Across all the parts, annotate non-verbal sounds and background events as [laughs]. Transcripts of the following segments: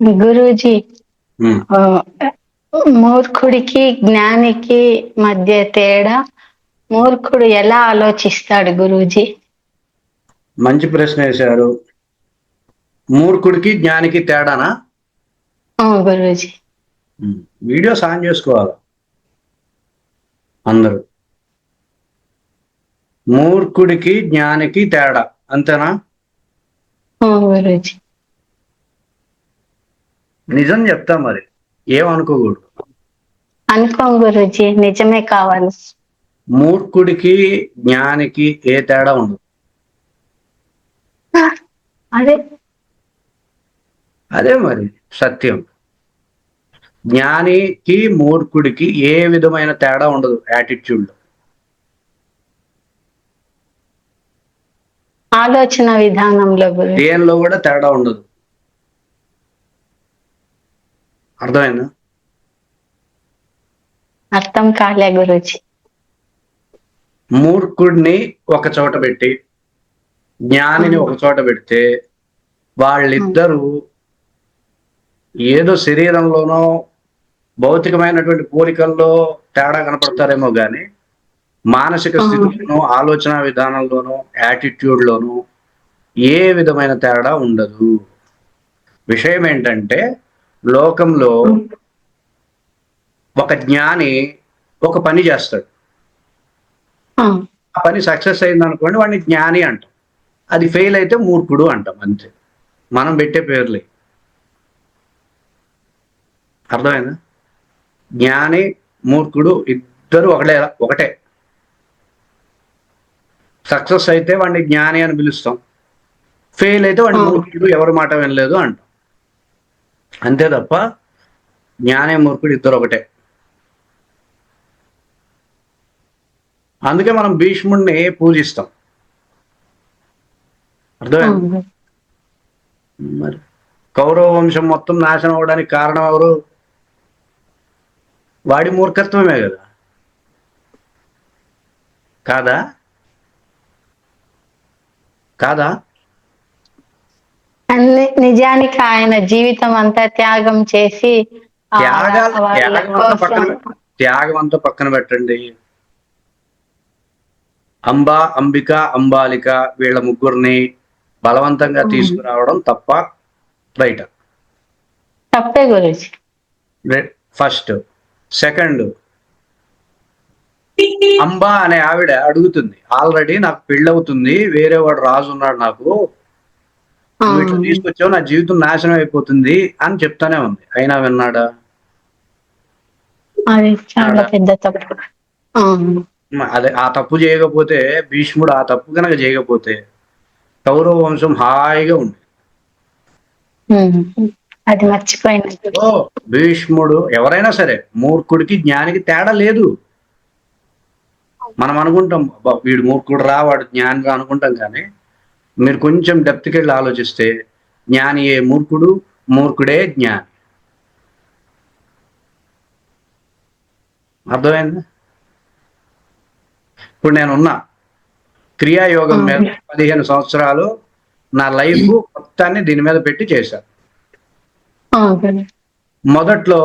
గురూజీ మూర్ఖుడికి జ్ఞానికి మధ్య తేడా? మూర్ఖుడు ఎలా ఆలోచిస్తాడు గురూజీ? మంచి ప్రశ్న వేశారు. మూర్ఖుడికి జ్ఞానికి తేడానా? గురూజీ. ఉమ్. వీడియోస్ ఆన్ చేసుకోవాలి. అందరూ. మూర్ఖుడికి జ్ఞానికి తేడా. అంతేనా? గురూజీ. నిజం చెప్తా మరి. ఏమనుకోకూడదు అనుకోం గురూజీ. నిజమే కావాలి. మూర్ఖుడికి జ్ఞానికి ఏ తేడా ఉండదు. అదే. అదే మరి. సత్యం. జ్ఞానికి మూర్ఖుడికి ఏ విధమైన తేడా ఉండదు యాటిట్యూడ్ ఆలోచన విధానంలో దేనిలో కూడా తేడా ఉండదు. అర్థమైందా? అర్థం కాలే గురూజీ. మూర్ఖుడిని ఒక చోట పెట్టి జ్ఞానిని ఒక చోట పెడితే వాళ్ళిద్దరూ ఏదో శరీరంలోనో భౌతికమైనటువంటి పోలికల్లో తేడా కనపడతారేమో కానీ మానసిక స్థితిలోనూ ఆలోచన విధానంలోనూ యాటిట్యూడ్లోనూ ఏ విధమైన తేడా ఉండదు. విషయం ఏంటంటే లోకంలో ఒక జ్ఞాని ఒక పని చేస్తాడు. ఆ, పని సక్సెస్ అయింది అనుకోండి వాడిని జ్ఞాని అంటాం. అది ఫెయిల్ అయితే మూర్ఖుడు అంటాం అంతే. మనం పెట్టే పేర్లే. అర్థమైందా? జ్ఞాని మూర్ఖుడు ఇద్దరు ఒకటే ఒకటే. సక్సెస్ అయితే వాడిని జ్ఞాని అని పిలుస్తాం. ఫెయిల్ అయితే వాడిని. మూర్ఖుడు ఎవరి మాట వినలేదు అంటాం. అంతే తప్ప జ్ఞాని మూర్ఖుడు ఇద్దరు ఒకటే. అందుకే మనం భీష్ముడిని పూజిస్తాం. అర్థమైంది? మరి కౌరవ వంశం మొత్తం నాశనం అవడానికి కారణం ఎవరు? వాడి మూర్ఖత్వమే కదా. కాదా? కాదా? అన్ని- నిజానికి ఆయన జీవితం అంతా త్యాగం చేసి త్యాగం అంతా పక్కన పెట్టండి. అంబా అంబిక అంబాలిక వీళ్ళ ముగ్గురిని బలవంతంగా. తీసుకురావడం తప్ప రైట్ తప్పే గురించి ఫస్ట్. సెకండ్. అంబా అనే ఆవిడ అడుగుతుంది. ఆల్రెడీ నాకు పెళ్ళవుతుంది వేరే వాడు రాజు ఉన్నాడు నాకు. నువ్వు ఇట్లా తీసుకొచ్చావు నా జీవితం నాశనం అయిపోతుంది అని చెప్తానే ఉంది. అయినా విన్నాడా? అది చాలా పెద్ద తప్పు. ఆ, మ- అదే ఆ తప్పు చేయకపోతే భీష్ముడు ఆ తప్పు కనుక చేయకపోతే కౌరవ వంశం హాయిగా ఉంది అది మర్చిపోయినట్టు ఓ భీష్ముడు ఎవరైనా సరే మూర్ఖుడికి జ్ఞానికి తేడా లేదు. మనం అనుకుంటాం "అబ్బా, వీడు మూర్ఖుడు రా వాడు జ్ఞాని రా అనుకుంటాం కానీ మీరు కొంచెం డెప్త్కి వెళ్ళి ఆలోచిస్తే జ్ఞాని ఏ మూర్ఖుడు మూర్ఖుడే జ్ఞాని. అర్థమైంది? ఇప్పుడు నేనున్నా క్రియాయోగం మీద పదిహేను సంవత్సరాలు నా లైఫ్ మొత్తాన్ని దీని మీద పెట్టి చేశాను. మొదట్లో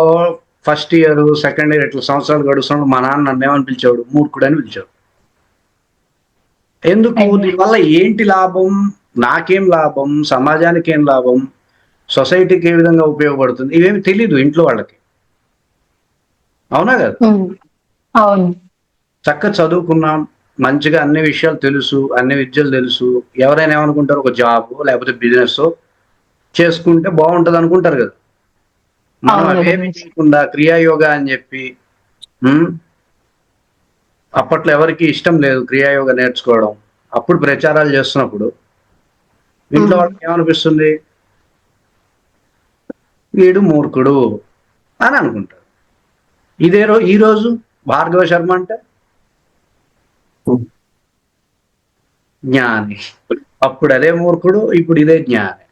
ఫస్ట్ ఇయర్ సెకండ్ ఇయర్ ఇట్లా సంవత్సరాలు గడుస్తున్నప్పుడు మా నాన్న నన్ను ఏమని పిలిచాడు మూర్ఖుడు అని పిలిచాడు ఎందుకు. దీనివల్ల ఏంటి లాభం? నాకేం లాభం? సమాజానికి ఏం లాభం? సొసైటీకి ఏ విధంగా ఉపయోగపడుతుంది? ఇవేమి తెలీదు ఇంట్లో వాళ్ళకి. అవునా కదా? అవును. చక్కగా చదువుకున్నాం. మంచిగా అన్ని విషయాలు తెలుసు అన్ని విద్యలు తెలుసు. ఎవరైనా ఏమనుకుంటారు? ఒక జాబ్ లేకపోతే బిజినెస్ చేసుకుంటే బాగుంటది అనుకుంటారు కదా. మనం. అవేమి చేయకుండా క్రియాయోగా అని చెప్పి అప్పట్లో ఎవరికి ఇష్టం లేదు క్రియాయోగా నేర్చుకోవడం. అప్పుడు ప్రచారాలు చేస్తున్నప్పుడు. ఇంట్లో. వాళ్ళకి ఏమనిపిస్తుంది? వీడు మూర్ఖుడు అని అనుకుంటారు. ఇదే రోజు భార్గవ శర్మ అంటే? జ్ఞాని. అప్పుడు అదే మూర్ఖుడు ఇప్పుడు ఇదే జ్ఞాని.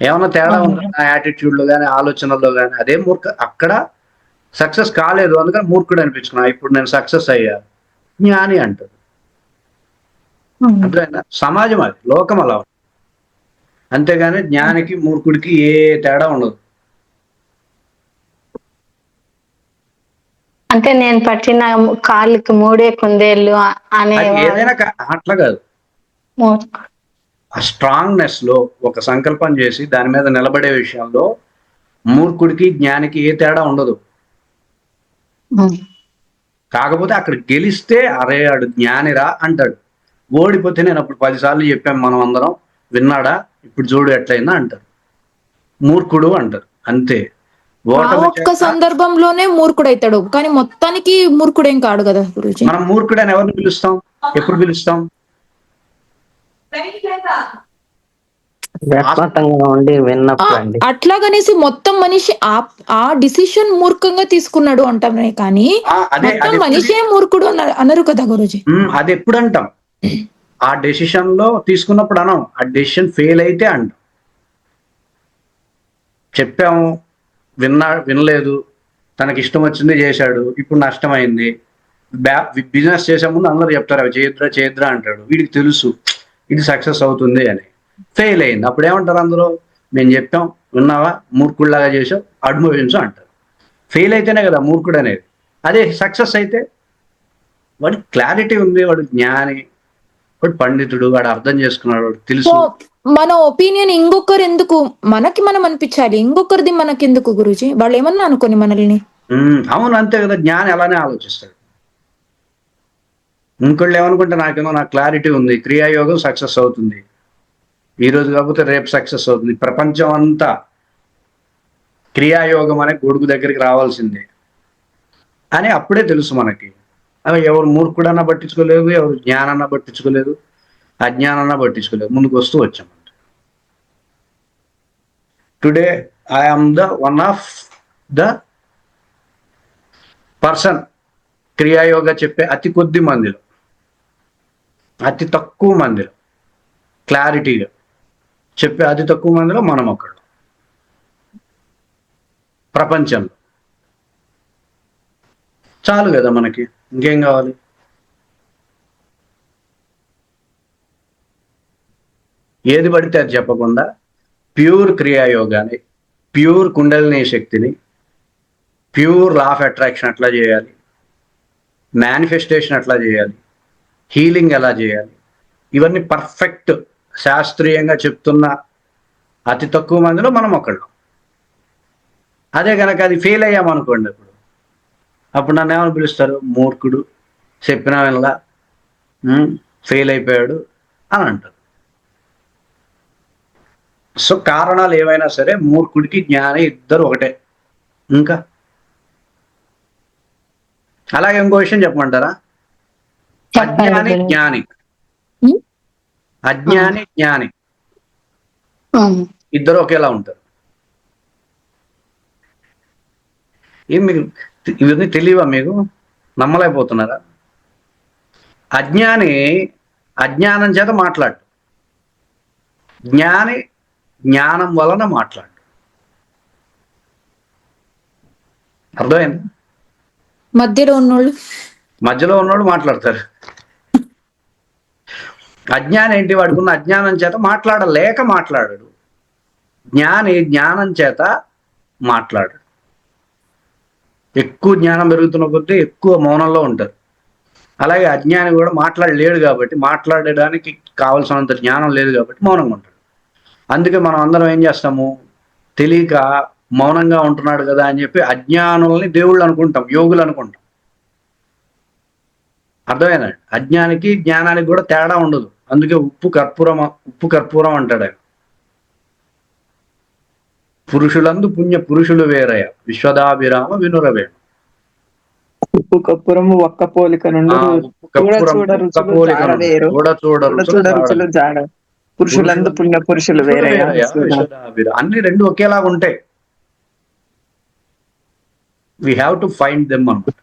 ఏమన్నా తేడా ఉందా? నా యాటిట్యూడ్లో కానీ ఆలోచనల్లో కానీ అదే మూర్ఖ అక్కడ సక్సెస్ కాలేదు అందుకని మూర్ఖుడు అనిపించుకున్నా. ఇప్పుడు నేను సక్సెస్ అయ్యా. జ్ఞాని అంటారు అర్థమైందా? సమాజం అది. లోకం అలా. అంతేగాని జ్ఞానికి మూర్ఖుడికి ఏ తేడా ఉండదు. అంటే నేను పట్టిన కాళ్ళకి మూడే కుందేళ్ళు అనే ఏదైనా అట్లా కాదు. ఆ స్ట్రాంగ్నెస్లో ఒక సంకల్పం చేసి దాని మీద నిలబడే విషయంలో మూర్ఖుడికి జ్ఞానికి ఏ తేడా ఉండదు. కాకపోతే అక్కడ గెలిస్తే అరే ఆడు జ్ఞానిరా అంటాడు. ఓడిపోతే నేను అప్పుడు పదిసార్లు చెప్పాం మనం అందరం విన్నాడా? ఇప్పుడు చూడు ఎట్లయిందా అంటారు మూర్ఖుడు అంటారు. అంతే. ఒక్క సందర్భంలోనే మూర్ఖుడైతాడు. కానీ మొత్తానికి మూర్ఖుడేం కాడు కదా గురుజీ. మనం మూర్ఖుడు అని ఎవరిని పిలుస్తాం? ఎప్పుడు పిలుస్తాం యథార్థంగా ఉండి విన్నప్పుడు అండి అట్లాగనేసి మొత్తం మనిషి ఆ ఆ డిసిషన్ మూర్ఖంగా తీసుకున్నాడు అంటామే కానీ మొత్తం మనిషే మూర్ఖుడు అన్నారు అనరు కదా గురుజీ? అది ఎప్పుడు అంటాం? ఆ డెసిషన్లో తీసుకున్నప్పుడు అనం ఆ డెసిషన్ ఫెయిల్ అయితే అంటాం. చెప్పాము విన్నా వినలేదు తనకి ఇష్టం వచ్చింది చేశాడు ఇప్పుడు నష్టమైంది. బ్యా బిజినెస్ చేసే ముందు అందరూ చెప్తారు అవి చేయద్రా చేయద్రా అంటాడు. వీడికి తెలుసు ఇది సక్సెస్ అవుతుంది అని. ఫెయిల్ అయింది. అప్పుడు ఏమంటారు అందరూ? మేము చెప్పాం విన్నావా మూర్ఖుడిలాగా చేసావు అనుభవించు అంటారు. ఫెయిల్ అయితేనే కదా మూర్ఖుడు అనేది. అదే సక్సెస్ అయితే వాడికి క్లారిటీ ఉంది వాడు జ్ఞాని వాడు పండితుడు వాడు అర్థం చేసుకున్నాడు వాడు తెలుసు. మన ఒపీనియన్ ఇంకొకరు ఎందుకు? మనకి మనం అనిపించాలి. ఇంకొకరిది మనకెందుకు గురుజీ? వాళ్ళు ఏమన్నా అనుకోని మనల్ని అవును అంతే కదా. జ్ఞాని అలానే ఆలోచిస్తాడు. ఇంకోళ్ళు ఏమనుకుంటే నాకేమో నాకు క్లారిటీ ఉంది. క్రియాయోగం సక్సెస్ అవుతుంది. ఈ రోజు కాకపోతే రేపు సక్సెస్ అవుతుంది. ప్రపంచం అంతా క్రియాయోగం అనే గొడుగు దగ్గరికి రావాల్సిందే. అని అప్పుడే తెలుసు మనకి. అవి ఎవరు మూర్ఖుడన్నా పట్టించుకోలేదు ఎవరు జ్ఞానాన్న పట్టించుకోలేదు అజ్ఞానాన్న పట్టించుకోలేదు ముందుకు వస్తూ వచ్చాం today I'm the one of the person Kriya Yoga చెప్పే అతి కొద్ది మందిలో అతి తక్కువ మందిలో క్లారిటీగా చెప్పే అతి తక్కువ మందిలో మనం ఒకళ్ళు. ప్రపంచంలో. చాలు కదా మనకి. ఇంకేం కావాలి? ఏది పడితే అది చెప్పకుండా ప్యూర్ క్రియాయోగాని ప్యూర్ కుండలిని శక్తిని ప్యూర్ లా ఆఫ్ అట్రాక్షన్ అట్లా చేయాలి. మేనిఫెస్టేషన్ అట్లా చేయాలి. హీలింగ్ ఎలా చేయాలి? ఇవన్నీ పర్ఫెక్ట్ శాస్త్రీయంగా చెప్తున్న అతి తక్కువ మందిలో మనం ఒకళ్ళం. అదే కనుక అది ఫెయిల్ అయ్యామనుకోండి అప్పుడు. అప్పుడు నన్ను ఏమని పిలుస్తారు? మూర్ఖుడు. చెప్పిన వల్ల ఫెయిల్ అయిపోయాడు అని అంటారు. సో కారణాలు ఏవైనా సరే మూర్ఖుడికి జ్ఞాని ఇద్దరు ఒకటే. ఇంకా? అలాగే ఇంకో విషయం చెప్పమంటారా? అజ్ఞాని జ్ఞాని. అజ్ఞాని జ్ఞాని. ఇద్దరు ఒకేలా ఉంటారు. ఏం మీకు ఇవన్నీ తెలియవా మీకు? నమ్మలేకపోతున్నారా? అజ్ఞాని అజ్ఞానం చేత మాట్లాడు. జ్ఞాని జ్ఞానం వలన మాట్లాడు. అర్థమైంది? మధ్యలో ఉన్నోళ్ళు. మధ్యలో ఉన్నోడు మాట్లాడతారు. అజ్ఞానం ఏంటి? వాడుకున్న అజ్ఞానం చేత మాట్లాడలేక మాట్లాడాడు. జ్ఞాని జ్ఞానం చేత మాట్లాడాడు. ఎక్కువ జ్ఞానం పెరుగుతున్న కొద్దీ ఎక్కువ మౌనంలో ఉంటారు. అలాగే అజ్ఞాని కూడా మాట్లాడలేడు కాబట్టి మాట్లాడడానికి కావలసినంత జ్ఞానం లేదు కాబట్టి మౌనంగా ఉంటాడు. అందుకే మనం అందరం ఏం చేస్తాము? తెలియక మౌనంగా ఉంటున్నాడు కదా అని చెప్పి అజ్ఞానుల్ని దేవుళ్ళు అనుకుంటాం యోగులు అనుకుంటాం. అర్థమైనా అజ్ఞానికి జ్ఞానానికి కూడా తేడా ఉండదు. అందుకే ఉప్పు కర్పూరం ఉప్పు కర్పూరం అంటాడు పురుషులందు పుణ్య పురుషులు వేరయ విశ్వదాభిరామ వినురవేమ ఉప్పు కప్పురము ఒక్క పోలిక నుండి పురుషులందు పుణ్య పురుషులు వేరే అన్ని రెండు ఒకేలాగా ఉంటాయి. We have to find them అనమాట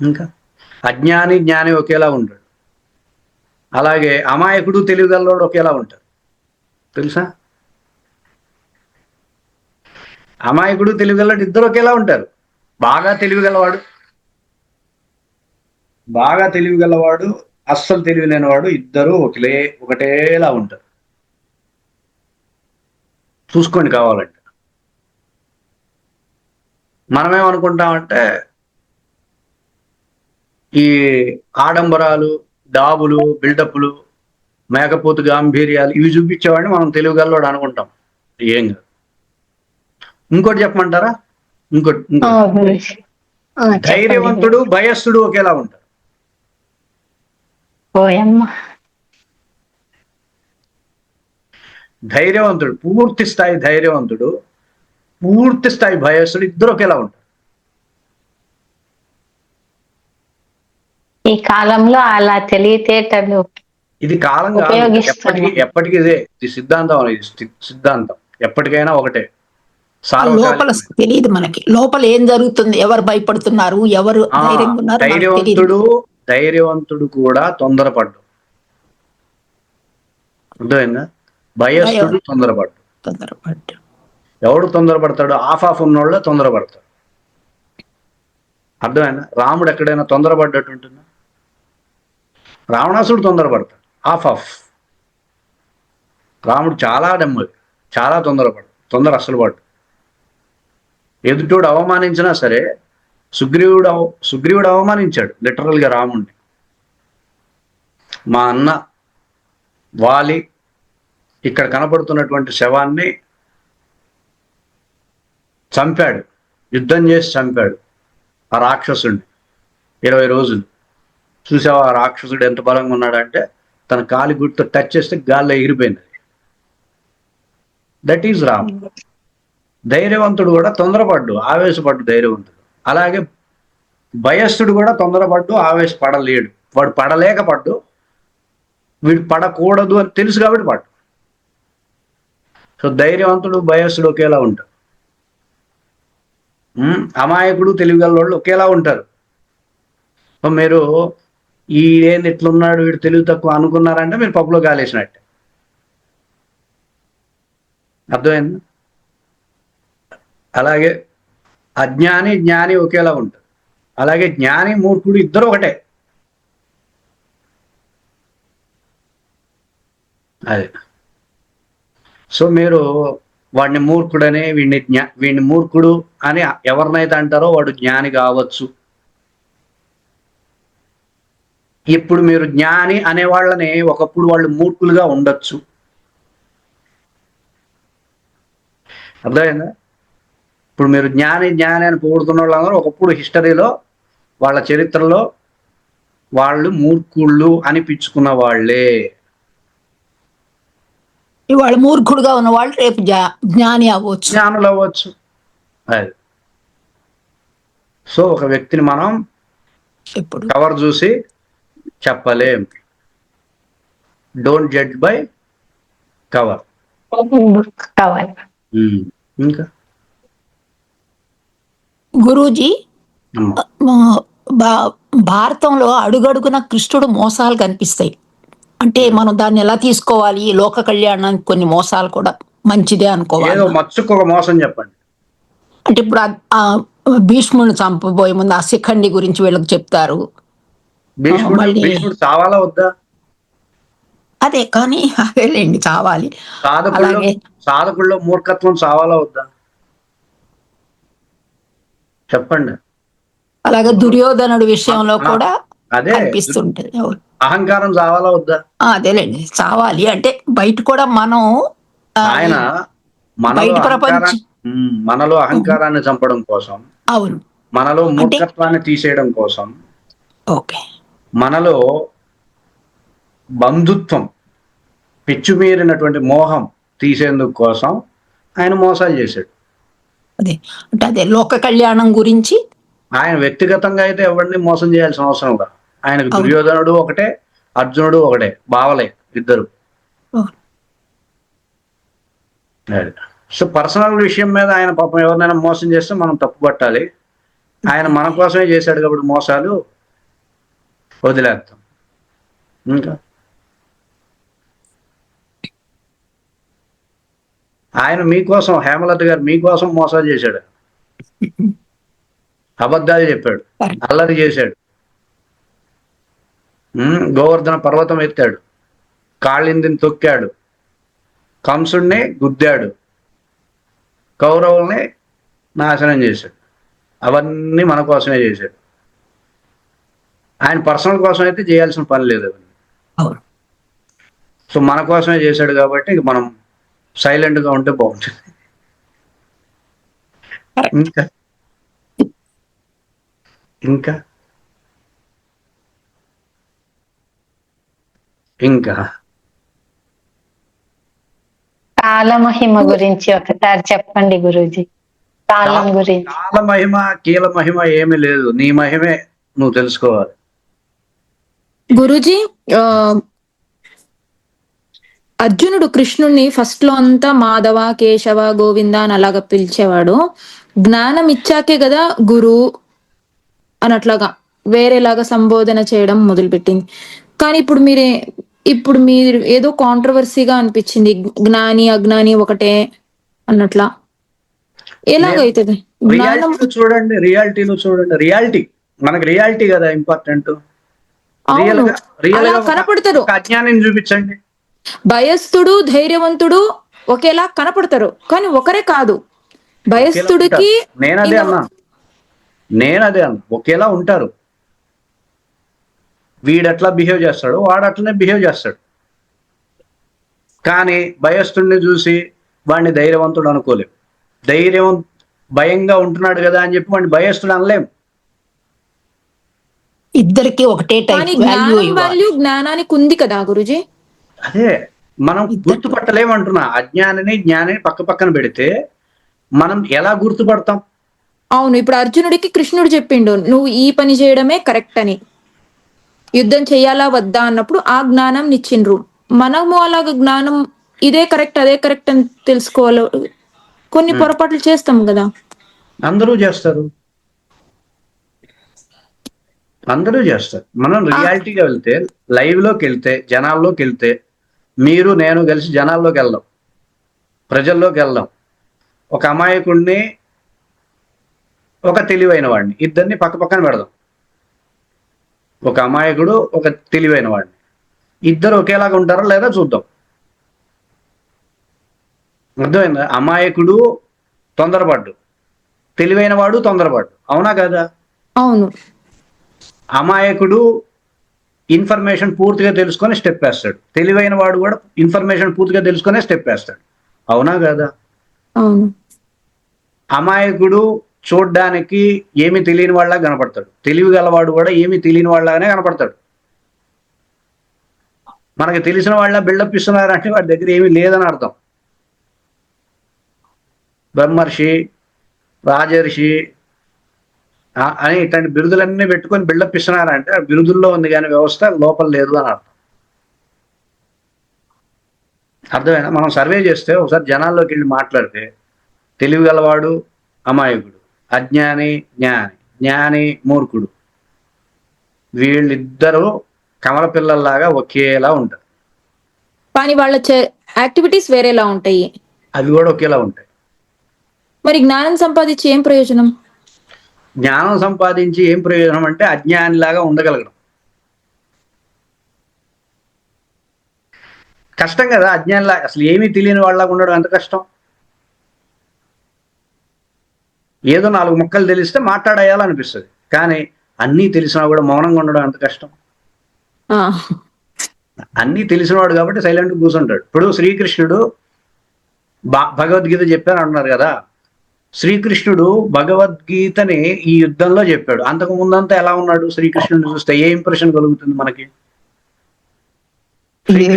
ఇంకా? అజ్ఞాని జ్ఞాని ఒకేలా ఉంటాడు. అలాగే అమాయకుడు తెలివిగలవాడు ఒకేలా ఉంటారు తెలుసా? అమాయకుడు తెలివిగలవాడు ఇద్దరు ఒకేలా ఉంటారు. బాగా తెలివిగలవాడు బాగా తెలివిగలవాడు అస్సలు తెలివి లేనివాడు ఇద్దరు ఒకలే ఒకటేలా ఉంటారు. చూసుకోండి కావాలంటే. మనమేమనుకుంటామంటే ఈ ఆడంబరాలు డాబులు బిల్డప్లు మేకపోతు గాంభీర్యాలు ఇవి చూపించేవాడిని మనం తెలుగుగల్లోడు అనుకుంటాం. ఏం కాదు. ఇంకోటి చెప్పమంటారా? ఇంకోటి ధైర్యవంతుడు భయస్థుడు ఒకేలా ఉంటారు ధైర్యవంతుడు పూర్తి స్థాయి ధైర్యవంతుడు పూర్తి స్థాయి భయస్థుడు ఇద్దరు ఒకేలా ఉంటారు. ఈ కాలంలో అలా తెలివితేటలు ఇది కాలం కాదు. ఎప్పటికీ ఎప్పటికీ ఇదే ఇది సిద్ధాంతం సిద్ధాంతం. ఎప్పటికైనా ఒకటే. లోపల. తెలియదు మనకి. లోపల ఏం జరుగుతుంది? ఎవరు భయపడుతున్నారు? ఎవరు ధైర్యవంతుడు ధైర్యవంతుడు కూడా తొందరపడ్డు. అర్థమైందా? భయస్థుడు భయం. తొందరపడ్డు. తొందరపడ్డు. ఎవడు తొందరపడతాడు ఆఫ్ ఆఫ్ ఉన్నోళ్ళే తొందరపడతాడు అర్థమైందా? రాముడు ఎక్కడైనా తొందరపడ్డట్టు ఉంటుందా? రావణాసుడు తొందరపడతాడు. ఆఫ్ ఆఫ్ రాముడు చాలా డెమ్మ చాలా తొందరపడు తొందర అసలు పడు ఎదుటోడు అవమానించినా సరే సుగ్రీవుడు అవ సుగ్రీవుడు అవమానించాడు లిటరల్గా రాముడిని మా అన్న వాలి ఇక్కడ కనపడుతున్నటువంటి శవాన్ని చంపాడు యుద్ధం చేసి చంపాడు ఆ రాక్షసుడిని ఇరవై రోజులు. చూసావా రాక్షసుడు ఎంత బలంగా ఉన్నాడంటే తన కాలి గుర్తు టచ్ చేస్తే గాల్లో ఎగిరిపోయింది. దట్ ఈజ్ రామ్ ధైర్యవంతుడు కూడా తొందరపడ్డు ఆవేశపడ్డు ధైర్యవంతుడు. అలాగే భయస్థుడు కూడా తొందరపడ్డు ఆవేశపడలేడు. వాడు పడలేకపడ్డు వీడు పడకూడదు అని తెలుసు కాబట్టి పడ్డు. సో ధైర్యవంతుడు భయస్థుడు ఒకేలా ఉంటారు. ఉమ్, అమాయకుడు తెలివిగల ఒకేలా ఉంటారు. మీరు ఈ ఏంది ఇట్లున్నాడు వీడు తెలివి తక్కువ అనుకున్నారంటే మీరు పప్పులో గాలేసినట్టే. అర్థమైంది? అలాగే అజ్ఞాని జ్ఞాని ఒకేలా ఉంటుంది అలాగే జ్ఞాని మూర్ఖుడు ఇద్దరు ఒకటే. అదే. సో మీరు వాడిని మూర్ఖుడని వీడిని జ్ఞా వీడిని మూర్ఖుడు అని ఎవరినైతే అంటారో వాడు జ్ఞాని కావచ్చు. ఇప్పుడు మీరు జ్ఞాని అనే వాళ్ళని ఒకప్పుడు వాళ్ళు మూర్ఖులుగా ఉండొచ్చు. అర్థమైందా? ఇప్పుడు మీరు జ్ఞాని జ్ఞాని అని పొగుడుతున్న వాళ్ళందరూ ఒకప్పుడు హిస్టరీలో వాళ్ళ చరిత్రలో వాళ్ళు మూర్ఖుళ్ళు అనిపించుకున్న వాళ్ళే. ఇవాళ మూర్ఖుడుగా ఉన్న వాళ్ళు రేపు జ్ఞాని అవ్వచ్చు. జ్ఞానులు అవ్వచ్చు. అది. సో ఒక వ్యక్తిని మనం కవర్ చూసి చెప్పలేం. డోంట్ జడ్జ్ బై కవర్ ఇంకా? గురూజీ భా- భారతంలో అడుగడుగున కృష్ణుడు మోసాలు కనిపిస్తాయి. అంటే మనం దాన్ని ఎలా తీసుకోవాలి? ఈ లోక కళ్యాణానికి కొన్ని మోసాలు కూడా మంచిదే అనుకోవాలి. ఏదో మచ్చుకు ఒక మోసం చెప్పండి. అంటే ఇప్పుడు భీష్ముడిని చంపబోయే ముందు ఆ శిఖండి గురించి వీళ్ళకి చెప్తారు. భీష్ముడు చావాలా వద్దా? అదే కానీ అదేలేండి కావాలి సాధకుల్లో. సాధకుల్లో మూర్ఖత్వం చావాలా వద్దా? చెప్పండి. అలాగే దుర్యోధనుడి విషయంలో కూడా అదే కనిపిస్తుంటది. అవును. అహంకారం చావాలా వద్దా? అదేలేండి చావాలి. అంటే బయట కూడా మనం ఆయన బయట ప్రపంచం- మనలో అహంకారాన్ని చంపడం కోసం అవును. మనలో మూర్ఖత్వాన్ని తీసేయడం కోసం ఓకే. మనలో బంధుత్వం పిచ్చుమీరినటువంటి మోహం తీసేందుకు కోసం ఆయన మోసాలు చేశాడు. అదే అంటే అదే లోక కళ్యాణం గురించి? ఆయన వ్యక్తిగతంగా అయితే ఎవరిని మోసం చేయాల్సిన అవసరం లేదు ఆయనకు. దుర్యోధనుడు ఒకటే అర్జునుడు ఒకటే బావలే ఇద్దరు. సో పర్సనల్ విషయం మీద ఆయన పాపం ఎవరినైనా మోసం చేస్తే మనం తప్పు పట్టాలి ఆయన మన కోసమే చేశాడు కాబట్టి మోసాలు వదిలేస్తాం. ఇంకా? ఆయన మీకోసం హేమలత గారు మీకోసం మోసాలు చేశాడు. అబద్ధాలు చెప్పాడు. అల్లరి చేశాడు. గోవర్ధన పర్వతం ఎత్తాడు. కాళ్ళిందిని తొక్కాడు. కంసుడిని గుద్దాడు. కౌరవుల్ని నాశనం చేశాడు. అవన్నీ మన కోసమే చేశాడు. ఆయన పర్సనల్ కోసం అయితే చేయాల్సిన పని లేదు సో మన కోసమే చేశాడు కాబట్టి ఇక మనం సైలెంట్గా ఉంటే బాగుంటుంది. ఇంకా? ఇంకా? ఇంకా? కాలమహిమ గురించి ఒకసారి చెప్పండి గురూజీ. కాలం గురించి కాల మహిమ కీల మహిమ ఏమీ లేదు. నీ మహిమే నువ్వు తెలుసుకోవాలి. గురుజీ ఆ, అర్జునుడు కృష్ణుణ్ణి ఫస్ట్లో అంతా మాధవ కేశవ గోవింద అని అలాగా పిలిచేవాడు. జ్ఞానం ఇచ్చాకే కదా గురు అని అట్లాగా వేరేలాగా సంబోధన చేయడం మొదలుపెట్టింది. కానీ ఇప్పుడు మీరే ఇప్పుడు మీరు ఏదో కాంట్రవర్సీగా అనిపించింది. జ్ఞాని అజ్ఞాని ఒకటే అన్నట్లా. ఎలాగైతుంది చూడండి రియాలిటీలో చూడండి. రియాలిటీ మనకి రియాలిటీ కదా ఇంపార్టెంట్ రియల్ అవును. గా రియల్ అలా గా ఒక- కనపడతారు. అజ్ఞానం చూపించండి. భయస్థుడు ధైర్యవంతుడు ఒకేలా కనపడతారు. కానీ ఒకరే కాదు. భయస్థుడికి నేను అదే ఈయన- అన్నాను నేను అదే అన్నా. ఒకేలా ఉంటారు. వీడు ఎట్లా బిహేవ్ చేస్తాడు వాడు అట్లనే బిహేవ్ చేస్తాడు. కానీ భయస్థుడిని చూసి వాడిని ధైర్యవంతుడు అనుకోలేం. ధైర్యం భయంగా ఉంటున్నాడు కదా అని చెప్పి వాడిని భయస్థుడు అనలేం. ఇద్దరికి ఒకటే టైప్ వాల్యూ జ్ఞానానికి ఉంది కదా గురుజీ? అదే మనం గుర్తుపట్టలేమంటున్నా. అజ్ఞానిని జ్ఞానిని పక్క పక్కన పెడితే మనం ఎలా గుర్తుపడతాం? అవును ఇప్పుడు అర్జునుడికి కృష్ణుడు చెప్పిండు నువ్వు ఈ పని చేయడమే కరెక్ట్ అని. యుద్ధం చేయాలా వద్దా? అన్నప్పుడు ఆ జ్ఞానం నిచ్చిండ్రు. మనము అలాగ జ్ఞానం ఇదే కరెక్ట్ అదే కరెక్ట్ అని తెలుసుకోవాలి. కొన్ని పొరపాట్లు చేస్తాం కదా. అందరూ చేస్తారు. అందరూ చేస్తారు. మనం రియాలిటీగా వెళ్తే లైవ్లోకి వెళ్తే జనాల్లోకి వెళ్తే మీరు నేను కలిసి జనాల్లోకి వెళ్దాం. ప్రజల్లోకి వెళ్దాం. ఒక అమాయకుడిని ఒక తెలివైన వాడిని ఇద్దరిని పక్క పక్కన పెడదాం. ఒక అమాయకుడు ఒక తెలివైన వాడిని. ఇద్దరు ఒకేలాగా ఉంటారా లేదా చూద్దాం. అర్థమైందా? అమాయకుడు తొందరపడ్డు తెలివైన వాడు తొందరపడ్డు. అవునా కదా? అవును. అమాయకుడు ఇన్ఫర్మేషన్ పూర్తిగా తెలుసుకొని స్టెప్ వేస్తాడు. తెలివైన వాడు కూడా ఇన్ఫర్మేషన్ పూర్తిగా తెలుసుకునే స్టెప్ వేస్తాడు. అవునా కదా? అమాయకుడు చూడ్డానికి ఏమి తెలియని వాళ్ళ కనపడతాడు. తెలివి గలవాడు కూడా ఏమి తెలియని వాళ్ళగానే కనపడతాడు. మనకి తెలిసిన వాళ్ళ బిల్డప్ ఇస్తున్నారంటే వాడి దగ్గర ఏమీ లేదని అర్థం. బ్రహ్మర్షి రాజర్షి అని ఇట్లాంటి బిరుదులన్నీ పెట్టుకొని బిల్డప్ ఇస్తున్నారంటే బిరుదుల్లో ఉంది కానీ వ్యవస్థ లోపల లేదు అని అర్థం. అర్థమైనా మనం సర్వే చేస్తే ఒకసారి జనాల్లోకి వెళ్ళి మాట్లాడితే తెలివి గలవాడు అమాయకుడు అజ్ఞాని జ్ఞాని జ్ఞాని మూర్ఖుడు. వీళ్ళిద్దరూ కమల పిల్లల్లాగా ఒకేలా ఉంటారు. కానీ వాళ్ళ యాక్టివిటీస్ వేరేలా ఉంటాయి. అవి కూడా ఒకేలా ఉంటాయి. మరి జ్ఞానం సంపాదించి ఏం ప్రయోజనం? జ్ఞానం సంపాదించి ఏం ప్రయోజనం అంటే అజ్ఞానిలాగా ఉండగలగడం. కష్టం కదా అజ్ఞానిలా అసలు ఏమీ తెలియని వాళ్ళలాగా ఉండడం ఎంత కష్టం? ఏదో నాలుగు ముక్కలు తెలిస్తే మాట్లాడేయాలనిపిస్తుంది. కానీ అన్నీ తెలిసినా కూడా మౌనంగా ఉండడం ఎంత కష్టం? అన్నీ తెలిసినవాడు కాబట్టి సైలెంట్ కూర్చుంటాడు ఇప్పుడు శ్రీకృష్ణుడు భగవద్గీత చెప్పారు అంటున్నారు కదా. శ్రీకృష్ణుడు భగవద్గీతని ఈ యుద్ధంలో చెప్పాడు. అంతకు ముందంతా ఎలా ఉన్నాడు శ్రీకృష్ణుడిని చూస్తే? ఏ ఇంప్రెషన్ కలుగుతుంది మనకి?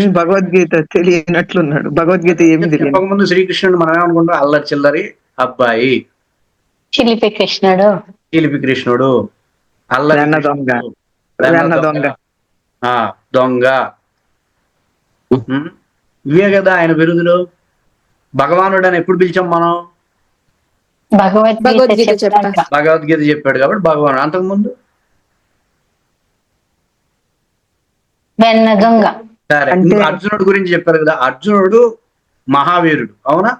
భగవద్గీత తెలియనట్లున్నాడు. భగవద్గీత ఏమి తెలియదు. చెప్పకముందు శ్రీకృష్ణుడు మనం ఏమనుకుంటాం అల్లరి చిల్లరి అబ్బాయి. చిలిపి కృష్ణుడు. చిలిపి కృష్ణుడు. అల్లరి దొంగ. దొంగ? ఇవే కదా ఆయన బిరుదులు భగవానుడు అని ఎప్పుడు పిలిచాం మనం? భగవద్గీత చెప్తా. భగవద్గీత చెప్పాడు కాబట్టి భగవానుడు అంతకుముందు? వెన్న దొంగ సరే అర్జునుడు గురించి చెప్పారు కదా. అర్జునుడు మహావీరుడు అవునా?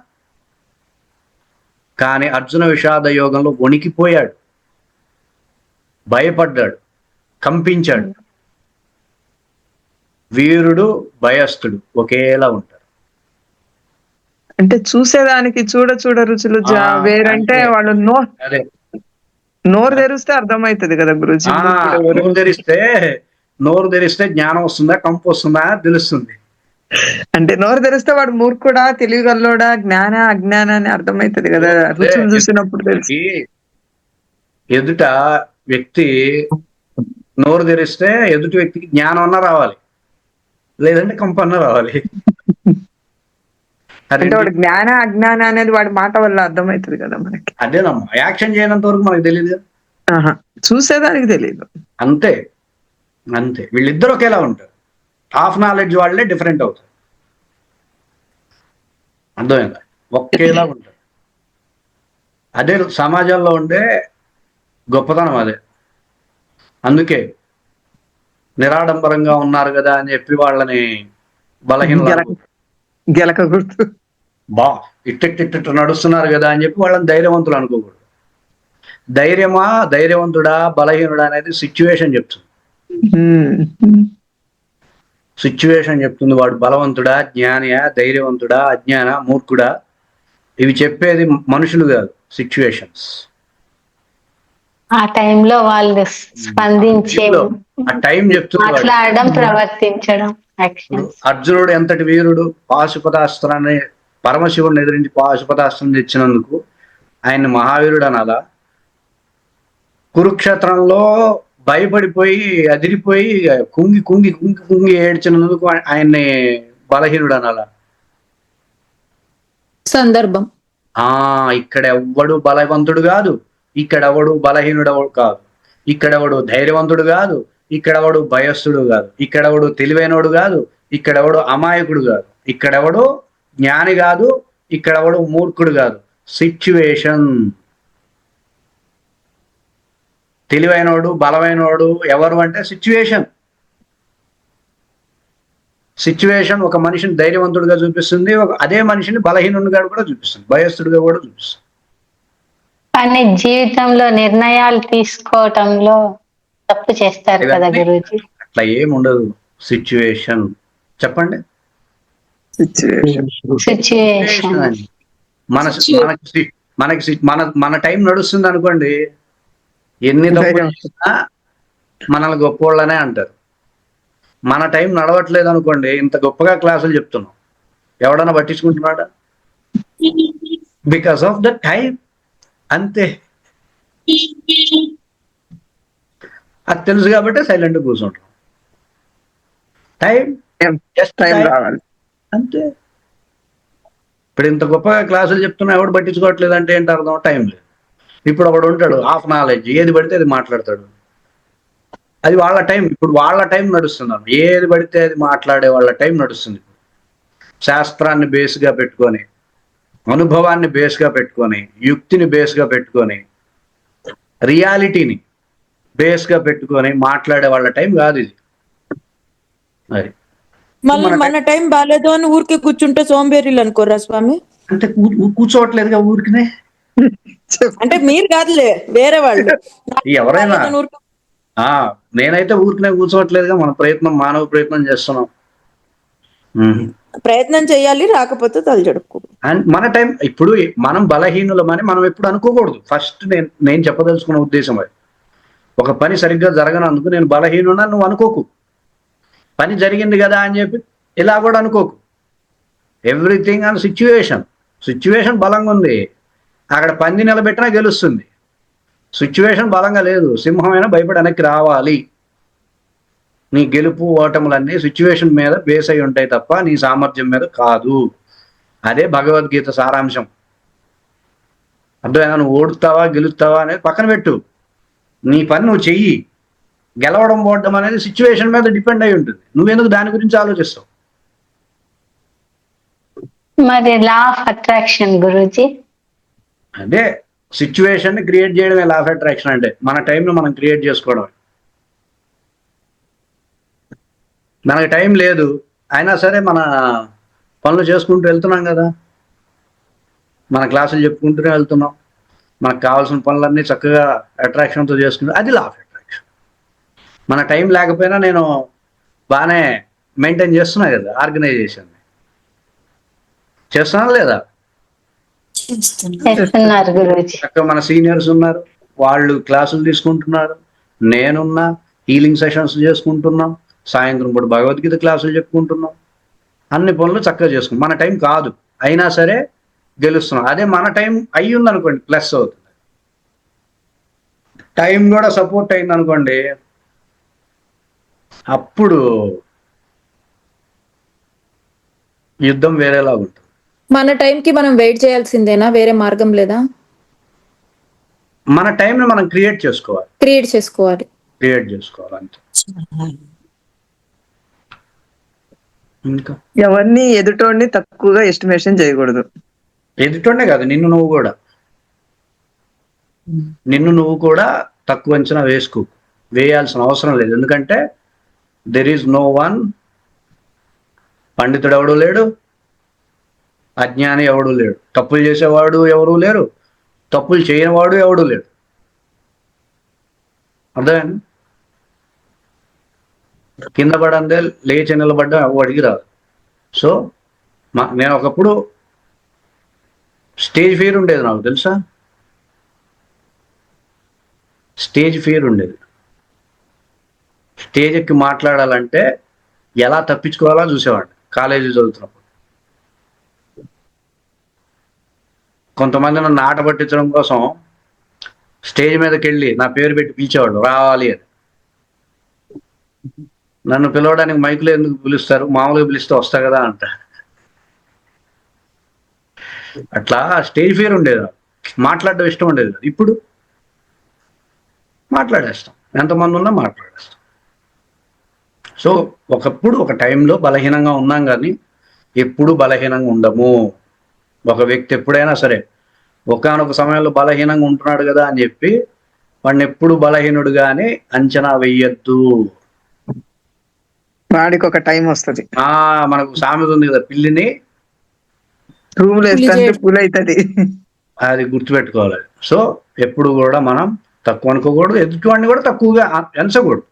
కానీ అర్జున విషాద యోగంలో వణికిపోయాడు. భయపడ్డాడు. కంపించాడు. వీరుడు భయస్థుడు. ఒకేలా ఉంటారు అంటే చూసేదానికి చూడ చూడ రుచులు వేరంటే. వాళ్ళు నో నోరు తెరిస్తే అర్థమవుతుంది కదా గురుజీ. నోరు తెరిస్తే నోరు తెరిస్తే జ్ఞానం వస్తుందా కంపు వస్తుందా తెలుస్తుంది. అంటే నోరు తెరిస్తే వాడు మూర్ఖుడా తెలివిగల్లోడా జ్ఞాన అజ్ఞాన అని అర్థమవుతుంది కదా. రుచులు చూసినప్పుడు తెలుసు. ఎదుట వ్యక్తి నోరు తెరిస్తే ఎదుటి వ్యక్తికి జ్ఞానం అన్న రావాలి. లేదంటే కంపు అన్న రావాలి. అంటే వాడు జ్ఞాన అజ్ఞాన అనేది వాడి మాట వల్ల అర్థమవుతుంది కదా మనకి. అదేనమ్మా యాక్షన్ చేయనంత వరకు మనకు తెలియదు చూసేదానికి తెలియదు అంతే అంతే. వీళ్ళిద్దరు ఒకేలా ఉంటారు. హాఫ్ నాలెడ్జ్ వాళ్ళే డిఫరెంట్ అవుతారు. అర్థమైందా? ఒకేలా ఉంటారు. అదే సమాజంలో ఉండే గొప్పతనం అదే. అందుకే నిరాడంబరంగా ఉన్నారు కదా అని చెప్పి వాళ్ళని బలహీన గెలక గెలక గుర్తు బా ఇట్టిట్టిట్టు నడుస్తున్నారు కదా అని చెప్పి వాళ్ళని ధైర్యవంతులు అనుకోకూడదు. ధైర్యమా ధైర్యవంతుడా బలహీనుడా అనేది సిచ్యువేషన్ చెప్తుంది. సిచ్యువేషన్ చెప్తుంది. వాడు బలవంతుడా జ్ఞానియా ధైర్యవంతుడా అజ్ఞాన మూర్ఖుడా? ఇవి చెప్పేది మనుషులు కాదు సిచ్యువేషన్స్ ఆ టైంలో వాళ్ళు స్పందించే ఆ టైం. మాట్లాడడం ప్రవర్తించడం అర్జునుడు ఎంతటి వీరుడు? పాశుపతాస్త్రాన్ని పరమశివుడిని ఎదిరించి పాశుపతాస్త్రం తెచ్చినందుకు ఆయన మహావీరుడు అనాలా కురుక్షేత్రంలో భయపడిపోయి అదిరిపోయి కుంగి కుంగి కుంగి కుంగి ఏడ్చినందుకు ఆయ- ఆయన్ని బలహీనుడు అనాలా సందర్భం. ఆ ఇక్కడ ఎవ్వడు బలవంతుడు కాదు. ఇక్కడ ఎవడు బలహీనుడు కాదు. ఇక్కడెవడు ధైర్యవంతుడు కాదు. ఇక్కడెవడు భయస్థుడు కాదు. ఇక్కడెవడు తెలివైనోడు కాదు. ఇక్కడెవడు అమాయకుడు కాదు. ఇక్కడెవడు జ్ఞాని కాదు ఇక్కడెవడు మూర్ఖుడు కాదు. సిచ్యువేషన్ తెలివైనోడు బలమైనోడు ఎవరు అంటే సిచ్యువేషన్ సిచ్యువేషన్ ఒక మనిషిని ధైర్యవంతుడిగా చూపిస్తుంది ఒక అదే మనిషిని బలహీనుడిగా కూడా చూపిస్తుంది భయస్థుడిగా కూడా చూపిస్తుంది. కానీ జీవితంలో నిర్ణయాలు తీసుకోవటంలో తప్పు చేస్తారు కదా గురూజీ? అట్లా ఏం ఉండదు సిచ్యువేషన్ చెప్పండి. సిచ్యువేషన్. మన మనకి మనకి మన మన టైం నడుస్తుంది అనుకోండి. ఎన్ని మనల్ని గొప్పోళ్ళనే అంటారు. మన టైం నడవట్లేదు అనుకోండి ఇంత గొప్పగా క్లాసులు చెప్తున్నాం. ఎవడన్నా పట్టించుకుంటున్నాడా? బికాస్ ఆఫ్ ద టైం అంతే. అది తెలుసు కాబట్టి సైలెంట్ కూర్చుంటాం. టైం జస్ట్ టైం రావాలి. అంతే. ఇప్పుడు ఇంత గొప్పగా క్లాసులు చెప్తున్నా ఎవడు పట్టించుకోవట్లేదు అంటే ఏంటి అర్థం? టైం లేదు. ఇప్పుడు ఒకడు ఉంటాడు హాఫ్ నాలెడ్జ్ ఏది పడితే అది మాట్లాడతాడు. అది వాళ్ళ టైం ఇప్పుడు వాళ్ళ టైం నడుస్తుంది ఏది పడితే అది మాట్లాడే వాళ్ళ టైం నడుస్తుంది. శాస్త్రాన్ని బేస్గా పెట్టుకొని అనుభవాన్ని బేస్గా పెట్టుకొని యుక్తిని బేస్గా పెట్టుకొని రియాలిటీని బేస్గా పెట్టుకొని మాట్లాడే వాళ్ళ టైం కాదు ఇది. మరి మళ్ళీ మన టైం బాగాలేదు అని ఊరికే కూర్చుంటే సోంబేరీలు అనుకోరా స్వామి? అంటే కూర్చోవట్లేదుగా ఊరికినే? [laughs] అంటే మీరు కాదులే వేరే వాళ్ళు. [laughs] ఎవరైనా. నేనైతే ఊరికినే కూర్చోవట్లేదుగా మన ప్రయత్నం మానవ ప్రయత్నం చేస్తున్నాం. ప్రయత్నం చేయాలి రాకపోతే తలజడుకు అండ్ మన టైం ఇప్పుడు మనం బలహీనులమని మనం ఎప్పుడు అనుకోకూడదు. ఫస్ట్ నేను నేను చెప్పదలుచుకున్న ఉద్దేశం అది. ఒక పని సరిగ్గా జరగనందుకు నేను బలహీనున్నా నువ్వు అనుకోకు. పని జరిగింది కదా అని చెప్పి ఇలా కూడా అనుకోకు. ఎవ్రీథింగ్ అండ్ సిచ్యువేషన్ సిచ్యువేషన్ బలంగా ఉంది. అక్కడ పంది నిలబెట్టినా గెలుస్తుంది. సిచ్యువేషన్ బలంగా లేదు. సింహమైనా భయపడి వెనక్కి రావాలి. నీ గెలుపు ఓటములన్నీ సిచ్యువేషన్ మీద బేస్ అయి ఉంటాయి తప్ప నీ సామర్థ్యం మీద కాదు. అదే భగవద్గీత సారాంశం. అర్థమైనా నువ్వు ఓడుతావా గెలుస్తావా అనేది పక్కన పెట్టు. నీ పని నువ్వు చెయ్యి. గెలవడం ఓడడం అనేది సిచ్యువేషన్ మీద డిపెండ్ అయి ఉంటుంది. నువ్వెందుకు దాని గురించి ఆలోచిస్తావు? మరి లా ఆఫ్ అట్రాక్షన్ గురూజీ. అదే సిచ్యువేషన్ని క్రియేట్ చేయడమే లా ఆఫ్ అట్రాక్షన్ అంటే మన టైంను మనం క్రియేట్ చేసుకోవడం మనకి టైం లేదు అయినా సరే మన పనులు చేసుకుంటూ వెళ్తున్నాం కదా. మన క్లాసులు చెప్పుకుంటూనే వెళ్తున్నాం. మనకు కావాల్సిన పనులన్నీ చక్కగా అట్రాక్షన్తో చేసుకుంటూ అది లా ఆఫ్ అట్రాక్షన్ మన టైం లేకపోయినా నేను బాగానే మెయింటైన్ చేస్తున్నా కదా ఆర్గనైజేషన్. చేస్తున్నాను లేదా? మన సీనియర్స్ ఉన్నారు వాళ్ళు క్లాసులు తీసుకుంటున్నారు నేనున్నా హీలింగ్ సెషన్స్ చేసుకుంటున్నాం సాయంత్రం పూట భగవద్గీత క్లాసులు చెప్పుకుంటున్నాం. అన్ని పనులు చక్కగా చేసుకుంటాం మన టైం కాదు. అయినా సరే గెలుస్తున్నాం. అదే మన టైం అయ్యి ఉందనుకోండి ప్లస్ అవుతుంది. టైం కూడా సపోర్ట్ అయింది అనుకోండి అప్పుడు యుద్ధం వేరేలా ఉంటుంది. మన టైంకి మనం వెయిట్ చేయాల్సిందేనా? వేరే మార్గం లేదా? మన టైంని మనం క్రియేట్ చేసుకోవాలి. క్రియేట్ చేసుకోవాలి. క్రియేట్ చేసుకోవాలి అంతే. ఇంకా? ఎవరిని ఎదుటోడిని తక్కువగా ఎస్టిమేషన్ చేయకూడదు. ఎదుటోనే కాదు నిన్ను నువ్వు కూడా. నిన్ను నువ్వు కూడా తక్కువ అంచనా వేసుకో వేయాల్సిన అవసరం లేదు. ఎందుకంటే దెర్ ఈజ్ నో వన్ పండితుడు ఎవడు లేడు? అజ్ఞాని ఎవడు లేడు. తప్పులు చేసేవాడు ఎవరు లేరు. తప్పులు చేయనివాడు ఎవడు లేడు. అర్థమైంది? కింద పడందే లేచి నిలబడ్డం ఎవడికి రాదు. సో మా నేను ఒకప్పుడు స్టేజ్ ఫీర్ ఉండేది నాకు తెలుసా? స్టేజ్ ఫీర్ ఉండేది. స్టేజ్ ఎక్కి మాట్లాడాలంటే ఎలా తప్పించుకోవాలో చూసేవాడిని కాలేజీ చదువుతున్నప్పుడు. కొంతమంది నన్ను ఆట పట్టించడం కోసం స్టేజ్ మీదకి వెళ్ళి నా పేరు పెట్టి పిలిచేవాడు రావాలి అని. నన్ను పిలవడానికి మైకులు ఎందుకు పిలుస్తారు? మామూలుగా పిలిస్తే వస్తా కదా అంట. అట్లా స్టేజ్ ఫియర్ ఉండేది. మాట్లాడడం ఇష్టం ఉండేది ఇప్పుడు మాట్లాడేస్తాం. ఎంతమంది ఉన్నా మాట్లాడేస్తాం. సో ఒకప్పుడు ఒక టైంలో బలహీనంగా ఉన్నాం కానీ ఎప్పుడు బలహీనంగా ఉండము. ఒక వ్యక్తి ఎప్పుడైనా సరే ఒకానొక సమయంలో బలహీనంగా ఉంటున్నాడు కదా అని చెప్పి వాడిని ఎప్పుడు బలహీనుడుగా అని అంచనా వెయ్యొద్దు వాడికి ఒక టైం వస్తది. ఆ మనకు సామెత ఉంది కదా పిల్లిని రూమ్ అవుతుంది అది గుర్తుపెట్టుకోవాలి. సో ఎప్పుడు కూడా మనం తక్కువ అనుకోకూడదు ఎదుటివాడిని కూడా తక్కువగా ఎంచకూడదు.